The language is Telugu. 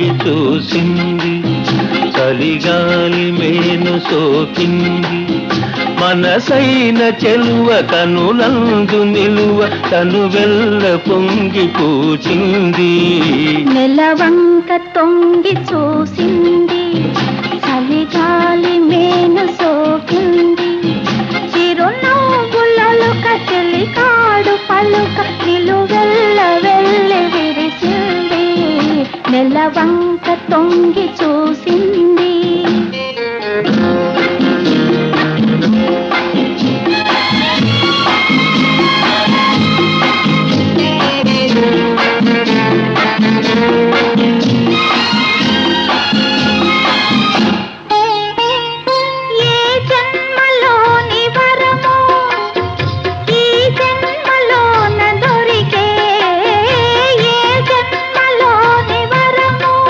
తొంగి చూసింది. చలిగాలి మేను సోకింది. మనసైన చెలువ కనులందు నిలువ తను వెళ్ళ పొంగి పూచింది. నెలవంక తొంగి చూసింది. చలిగాలి మేను సోకింది. చిరునవ్వులలో కచెలి కాడు పలుక నిలువ నెలవంక తొంగి చూసింది